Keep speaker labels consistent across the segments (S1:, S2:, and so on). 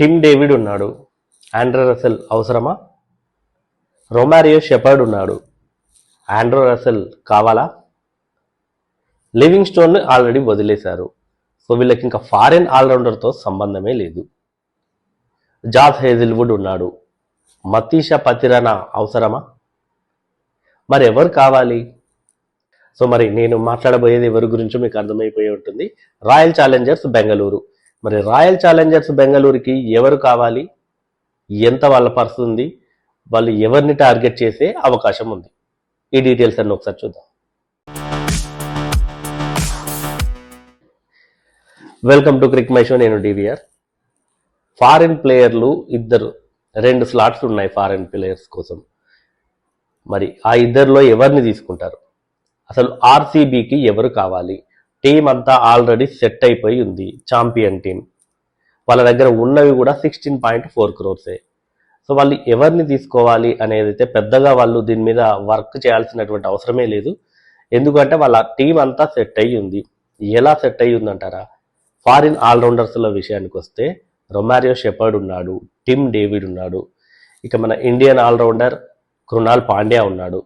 S1: Tim David ఉన్నాడు. Andre Russell అవసరమా? Romario Shepherd ఉన్నాడు. ఆండ్రో రసెల్ కావాలా? లివింగ్ స్టోన్ ఆల్రెడీ వదిలేశారు. సో వీళ్ళకి ఇంకా ఫారెన్ ఆల్రౌండర్తో సంబంధమే లేదు. జాస్ హేజిల్వుడ్ ఉన్నాడు. మతీషా పతిరణ అవసరమా? మరి ఎవరు కావాలి? సో మరి నేను మాట్లాడబోయేది ఎవరి గురించో మీకు అర్థమైపోయి ఉంటుంది. Royal Challengers Bengaluru. మరి రాయల్ ఛాలెంజర్స్ బెంగళూరుకి ఎవరు కావాలి? ఎంత వాళ్ళ పరుస్తుంది వాళ్ళు ఎవరిని టార్గెట్ చేసే అవకాశం ఉంది? ఈ డీటెయిల్స్ అన్ని ఒకసారి చూద్దాం. Welcome to Cric My Show నేను డివిఆర్. ఫారిన్ ప్లేయర్లు ఇద్దరు రెండు స్లాట్స్ ఉన్నాయి ఫారిన్ ప్లేయర్స్ కోసం. మరి ఆ ఇద్దరిలో ఎవరిని తీసుకుంటారు? అసలు ఆర్సీబీకి ఎవరు కావాలి? టీం అంతా ఆల్రెడీ సెట్ అయిపోయి ఉంది ఛాంపియన్ టీం వాళ్ళ దగ్గర ఉన్నవి కూడా సిక్స్టీన్ పాయింట్ ఫోర్ క్రోర్సే సో వాళ్ళు ఎవరిని తీసుకోవాలి అనేది అయితే పెద్దగా వాళ్ళు దీని మీద వర్క్ చేయాల్సినటువంటి అవసరమే లేదు. ఎందుకంటే వాళ్ళ టీం అంతా సెట్ అయ్యి ఉంది. ఎలా సెట్ అయ్యి ఉందంటారా ఫారిన్ ఆల్రౌండర్స్ల విషయానికి వస్తే రొమారియో షెపర్డ్ ఉన్నాడు టిమ్ డేవిడ్ ఉన్నాడు ఇక మన ఇండియన్ ఆల్రౌండర్ కృణాల్ పాండ్యా ఉన్నాడు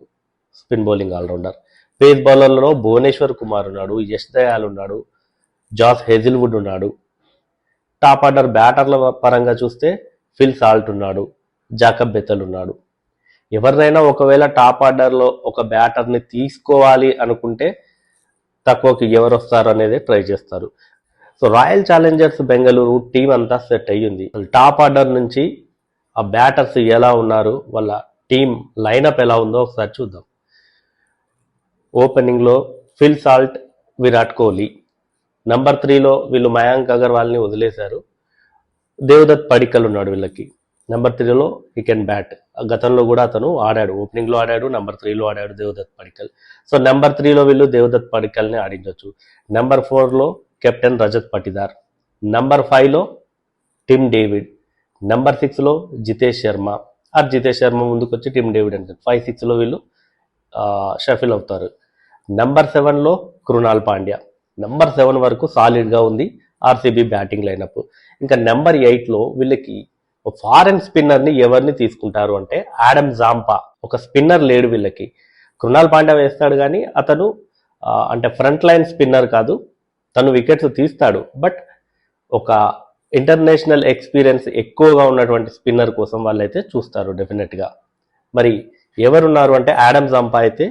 S1: స్పిన్ బౌలింగ్ ఆల్రౌండర్ పేస్ బౌలర్లలో భువనేశ్వర్ కుమార్ ఉన్నాడు యశ్ దయాల్ ఉన్నాడు జాస్ హెజిల్వుడ్ ఉన్నాడు. టాప్ ఆర్డర్ బ్యాటర్ల పరంగా చూస్తే ఫిల్ సాల్ట్ ఉన్నాడు జాకబ్ బెతల్ ఉన్నాడు. ఎవరినైనా ఒకవేళ టాప్ ఆర్డర్లో ఒక బ్యాటర్ని తీసుకోవాలి అనుకుంటే తక్కువకి ఎవరు వస్తారు అనేది ట్రై చేస్తారు. So Royal Challengers Bengaluru team అంతా సెట్ అయ్యింది. టాప్ ఆర్డర్ నుంచి ఆ బ్యాటర్స్ ఎలా ఉన్నారు వాళ్ళ టీం లైనప్ ఎలా ఉందో ఒకసారి చూద్దాం. ఓపెనింగ్లో Phil Salt Virat Kohli. Number త్రీలో వీళ్ళు మయాంక్ అగర్వాల్ని వదిలేశారు. దేవదత్ పడికల్ ఉన్నాడు వీళ్ళకి. నెంబర్ త్రీలో హీ కెన్ బ్యాట్ గతంలో కూడా అతను ఆడాడు. ఓపెనింగ్లో ఆడాడు నెంబర్ త్రీలో ఆడాడు దేవదత్ పడికల్. సో నెంబర్ త్రీలో వీళ్ళు దేవదత్ పడికల్ని ఆడించవచ్చు నెంబర్ ఫోర్లో కెప్టెన్ రజత్ పటిదార్. నెంబర్ ఫైవ్లో టిమ్ డేవిడ్. నెంబర్ సిక్స్లో జితేష్ శర్మ. ఆ జితేష్ శర్మ ముందుకు వచ్చి టిమ్ డేవిడ్ అంటారు. ఫైవ్ సిక్స్లో వీళ్ళు షఫిల్ అవుతారు. నెంబర్ సెవెన్లో కృణాల్ పాండ్యా. నెంబర్ సెవెన్ వరకు సాలిడ్గా ఉంది ఆర్సీబీ బ్యాటింగ్ లైనప్ ఇంకా నెంబర్ ఎయిట్లో వీళ్ళకి ఫారెన్ స్పిన్నర్ని ఎవరిని తీసుకుంటారు అంటే ఆడమ్ జాంపా ఒక స్పిన్నర్ లేడు వీళ్ళకి. కృణాల్ పాండ్యా వేస్తాడు కానీ అతను అంటే ఫ్రంట్ లైన్ స్పిన్నర్ కాదు తను వికెట్స్ తీస్తాడు. బట్ ఒక ఇంటర్నేషనల్ ఎక్స్పీరియన్స్ ఎక్కువగా ఉన్నటువంటి స్పిన్నర్ కోసం వాళ్ళైతే చూస్తారు డెఫినెట్గా మరి ఎవరున్నారు అంటే యాడమ్ జాంపా అయితే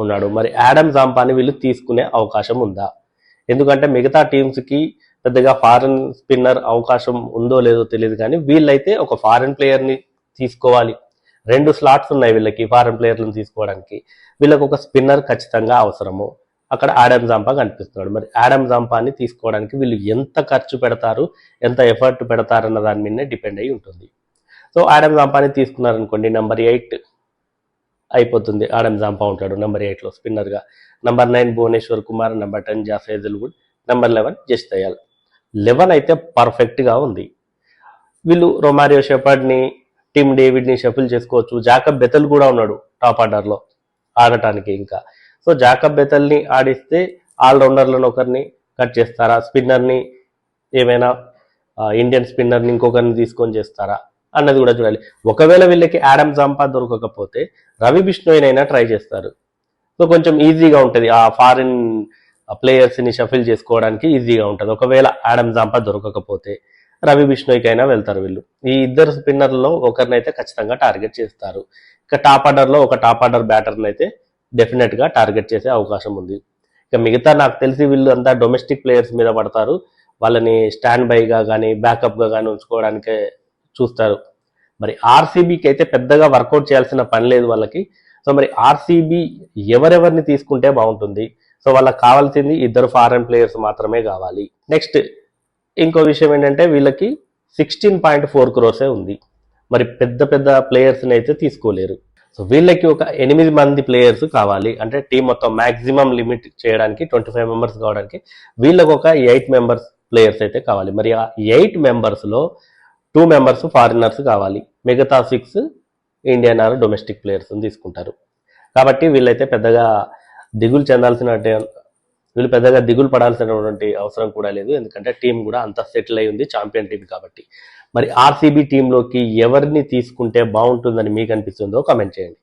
S1: ఉన్నాడు. మరి యాడమ్ జాంపాని వీళ్ళు తీసుకునే అవకాశం ఉందా? ఎందుకంటే మిగతా టీమ్స్కి పెద్దగా ఫారెన్ స్పిన్నర్ అవకాశం ఉందో లేదో తెలియదు కానీ వీళ్ళైతే ఒక ఫారెన్ ప్లేయర్ని తీసుకోవాలి. రెండు స్లాట్స్ ఉన్నాయి వీళ్ళకి ఫారెన్ ప్లేయర్లను తీసుకోవడానికి. వీళ్ళకి ఒక స్పిన్నర్ ఖచ్చితంగా అవసరము. అక్కడ ఆడమ్ జాంపా కనిపిస్తున్నాడు. మరి ఆడమ్ జాంపాని తీసుకోవడానికి వీళ్ళు ఎంత ఖర్చు పెడతారు ఎంత ఎఫర్ట్ పెడతారన్న దాని మీదనే డిపెండ్ అయి ఉంటుంది. సో ఆడమ్ జాంపాని తీసుకున్నారనుకోండి నెంబర్ ఎయిట్ అయిపోతుంది. ఆడమ్ జాంపా ఉంటాడు నెంబర్ ఎయిట్లో స్పిన్నర్గా. Number nine Bhuvneshwar Kumar number ten Josh Hazlewood number eleven just Dayal eleven అయితే పర్ఫెక్ట్గా ఉంది. వీళ్ళు రొమారియో షెపర్డ్ని టిమ్ డేవిడ్ని షఫిల్ చేసుకోవచ్చు. జాకబ్ బెతల్ కూడా ఉన్నాడు టాప్ ఆర్డర్లో ఆడటానికి ఇంకా. సో జాకబ్ బెతల్ని ఆడిస్తే ఆల్రౌండర్లను ఒకరిని కట్ చేస్తారా? స్పిన్నర్ని ఏమైనా ఇండియన్ స్పిన్నర్ని ఇంకొకరిని తీసుకొని చేస్తారా? అన్నది కూడా చూడాలి ఒకవేళ వీళ్ళకి యాడమ్ జంపా దొరకకపోతే రవి బిష్ణోయినైనా ట్రై చేస్తారు. సో కొంచెం ఈజీగా ఉంటుంది. ఆ ఫారిన్ ప్లేయర్స్ని షఫిల్ చేసుకోవడానికి ఈజీగా ఉంటుంది. ఒకవేళ యాడమ్ జాంపా దొరకకపోతే రవి బిష్ణోయ్కైనా వెళ్తారు వీళ్ళు. ఈ ఇద్దరు స్పిన్నర్లలో ఒకరినైతే ఖచ్చితంగా టార్గెట్ చేస్తారు. ఇక టాప్ ఆర్డర్లో ఒక టాప్ ఆర్డర్ బ్యాటర్ని అయితే డెఫినెట్గా టార్గెట్ చేసే అవకాశం ఉంది. ఇక మిగతా నాకు తెలిసి వీళ్ళు అంతా డొమెస్టిక్ ప్లేయర్స్ మీద పడతారు. వాళ్ళని స్టాండ్ బైగా కానీ బ్యాకప్గా కానీ ఉంచుకోవడానికే చూస్తారు. మరి ఆర్సీబీకి అయితే పెద్దగా వర్కౌట్ చేయాల్సిన పని లేదు వాళ్ళకి. సో మరి ఆర్సీబీ ఎవరెవరిని తీసుకుంటే బాగుంటుంది? సో వాళ్ళకి కావాల్సింది ఇద్దరు ఫారెన్ ప్లేయర్స్ మాత్రమే కావాలి. నెక్స్ట్ ఇంకో విషయం ఏంటంటే వీళ్ళకి సిక్స్టీన్ పాయింట్ ఫోర్ క్రోర్సే ఉంది. మరి పెద్ద పెద్ద ప్లేయర్స్ని అయితే తీసుకోలేరు. సో వీళ్ళకి ఒక ఎనిమిది మంది ప్లేయర్స్ కావాలి. అంటే టీం మొత్తం మ్యాక్సిమం లిమిట్ చేయడానికి ట్వంటీ ఫైవ్ మెంబర్స్ కావడానికి వీళ్ళకి ఒక ఎయిట్ మెంబర్స్ ప్లేయర్స్ అయితే కావాలి. మరి ఆ ఎయిట్ మెంబర్స్లో టూ మెంబర్స్ ఫారినర్స్ కావాలి. మిగతా six Indian or domestic players తీసుకుంటారు. కాబట్టి వీళ్ళైతే పెద్దగా దిగులు చెందాల్సిన వీళ్ళు పెద్దగా దిగులు పడాల్సినటువంటి అవసరం కూడా లేదు. ఎందుకంటే టీం కూడా అంత సెటిల్ అయి ఉంది ఛాంపియన్ టీం కాబట్టి. మరి ఆర్సీబీ టీంలోకి ఎవరిని తీసుకుంటే బాగుంటుందని మీకు అనిపిస్తుందో కామెంట్ చేయండి.